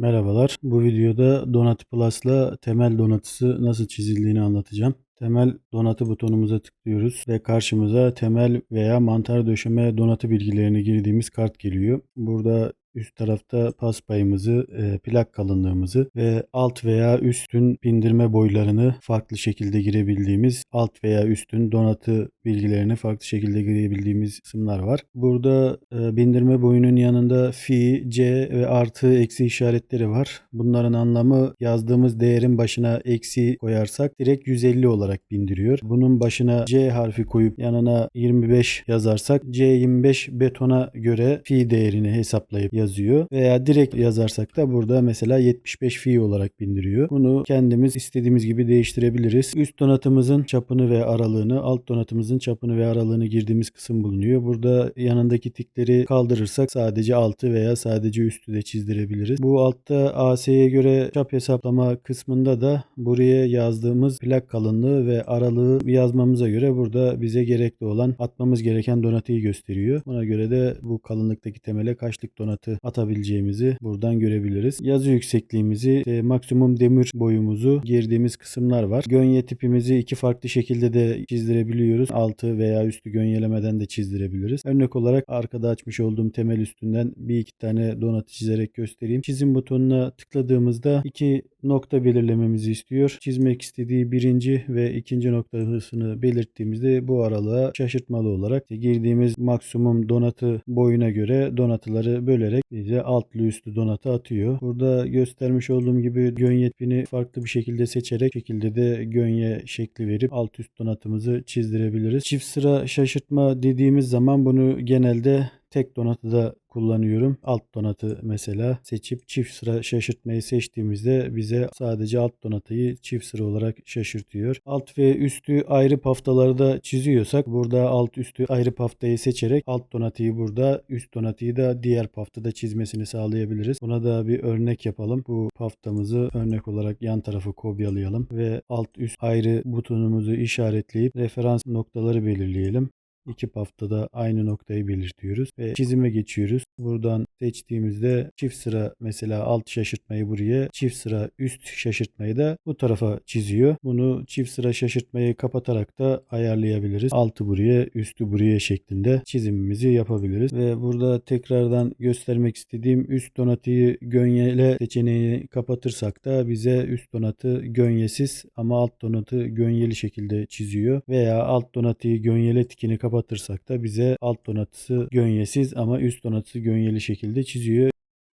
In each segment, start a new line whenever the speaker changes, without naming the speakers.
Merhabalar. Bu videoda Donat Plus'la temel donatısı nasıl çizildiğini anlatacağım. Temel donatı butonumuza tıklıyoruz ve karşımıza temel veya mantar döşeme donatı bilgilerini girdiğimiz kart geliyor. Burada üst tarafta pas payımızı, e, plak kalınlığımızı ve alt veya üstün bindirme boylarını farklı şekilde girebildiğimiz alt veya üstün donatı bilgilerini farklı şekilde girebildiğimiz kısımlar var. Burada e, bindirme boyunun yanında fi, c ve artı eksi işaretleri var. Bunların anlamı yazdığımız değerin başına eksi koyarsak direkt 150 olarak bindiriyor. Bunun başına c harfi koyup yanına 25 yazarsak c25 betona göre fi değerini hesaplayıp yazıyor. Veya direkt yazarsak da burada mesela 75 fi olarak bindiriyor. Bunu kendimiz istediğimiz gibi değiştirebiliriz. Üst donatımızın çapını ve aralığını, alt donatımızın çapını ve aralığını girdiğimiz kısım bulunuyor. Burada yanındaki tikleri kaldırırsak sadece altı veya sadece üstü de çizdirebiliriz. Bu altta AS'ye göre çap hesaplama kısmında da buraya yazdığımız plak kalınlığı ve aralığı yazmamıza göre burada bize gerekli olan atmamız gereken donatıyı gösteriyor. Buna göre de bu kalınlıktaki temele kaçlık donatı atabileceğimizi buradan görebiliriz. Yazı yüksekliğimizi, e, maksimum demir boyumuzu girdiğimiz kısımlar var. Gönye tipimizi iki farklı şekilde de çizdirebiliyoruz. Altı veya üstü gönyelemeden de çizdirebiliriz. Örnek olarak arkada açmış olduğum temel üstünden bir iki tane donatı çizerek göstereyim. Çizim butonuna tıkladığımızda iki nokta belirlememizi istiyor. Çizmek istediği birinci ve ikinci noktasını belirttiğimizde bu aralığa şaşırtmalı olarak girdiğimiz maksimum donatı boyuna göre donatıları bölerek bize altlı üstlü donatı atıyor. Burada göstermiş olduğum gibi gönye tipini farklı bir şekilde seçerek şekilde de gönye şekli verip alt üst donatımızı çizdirebiliriz. Çift sıra şaşırtma dediğimiz zaman bunu genelde tek donatıda kullanıyorum. Alt donatı mesela seçip çift sıra şaşırtmayı seçtiğimizde bize sadece alt donatıyı çift sıra olarak şaşırtıyor. Alt ve üstü ayrı paftalarda çiziyorsak burada alt üstü ayrı paftayı seçerek alt donatıyı burada üst donatıyı da diğer paftada çizmesini sağlayabiliriz. Buna da bir örnek yapalım. Bu paftamızı örnek olarak yan tarafı kopyalayalım ve alt üst ayrı butonumuzu işaretleyip referans noktaları belirleyelim. İki paftada aynı noktayı belirtiyoruz ve çizime geçiyoruz. Buradan seçtiğimizde çift sıra mesela alt şaşırtmayı buraya, çift sıra üst şaşırtmayı da bu tarafa çiziyor. Bunu çift sıra şaşırtmayı kapatarak da ayarlayabiliriz. Altı buraya, üstü buraya şeklinde çizimimizi yapabiliriz. Ve burada tekrardan göstermek istediğim üst donatıyı gönyele seçeneğini kapatırsak da bize üst donatı gönyesiz ama alt donatı gönyeli şekilde çiziyor. Veya alt donatıyı gönyele tikini kapatırsak da bize alt donatısı gönyesiz ama üst donatısı gönyeli şekilde çiziyor.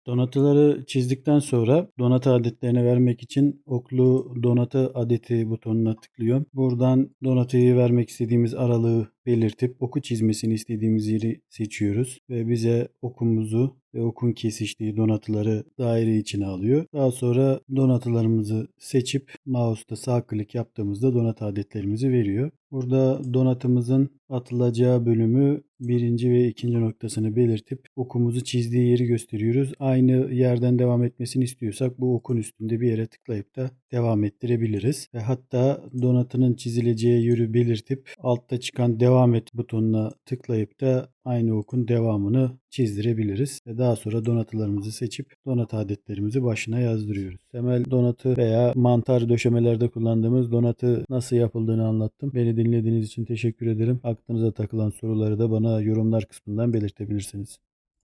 Donatıları çizdikten sonra donatı adetlerini vermek için oklu donatı adeti butonuna tıklıyorum. Buradan donatıyı vermek istediğimiz aralığı belirtip oku çizmesini istediğimiz yeri seçiyoruz ve bize okumuzu ve okun kesiştiği donatıları daire içine alıyor. Daha sonra donatılarımızı seçip mouse'da sağ klik yaptığımızda donatı adetlerimizi veriyor. Burada donatımızın atılacağı bölümü birinci ve ikinci noktasını belirtip okumuzu çizdiği yeri gösteriyoruz. Aynı yerden devam etmesini istiyorsak bu okun üstünde bir yere tıklayıp da devam ettirebiliriz. Ve hatta donatının çizileceği yeri belirtip altta çıkan devam et butonuna tıklayıp da aynı okun devamını çizdirebiliriz. Ve daha sonra donatılarımızı seçip donat adetlerimizi başına yazdırıyoruz. Temel donatı veya mantar döşemelerde kullandığımız donatı nasıl yapıldığını anlattım. Beni dinlediğiniz için teşekkür ederim. Aklınıza takılan soruları da bana yorumlar kısmından belirtebilirsiniz.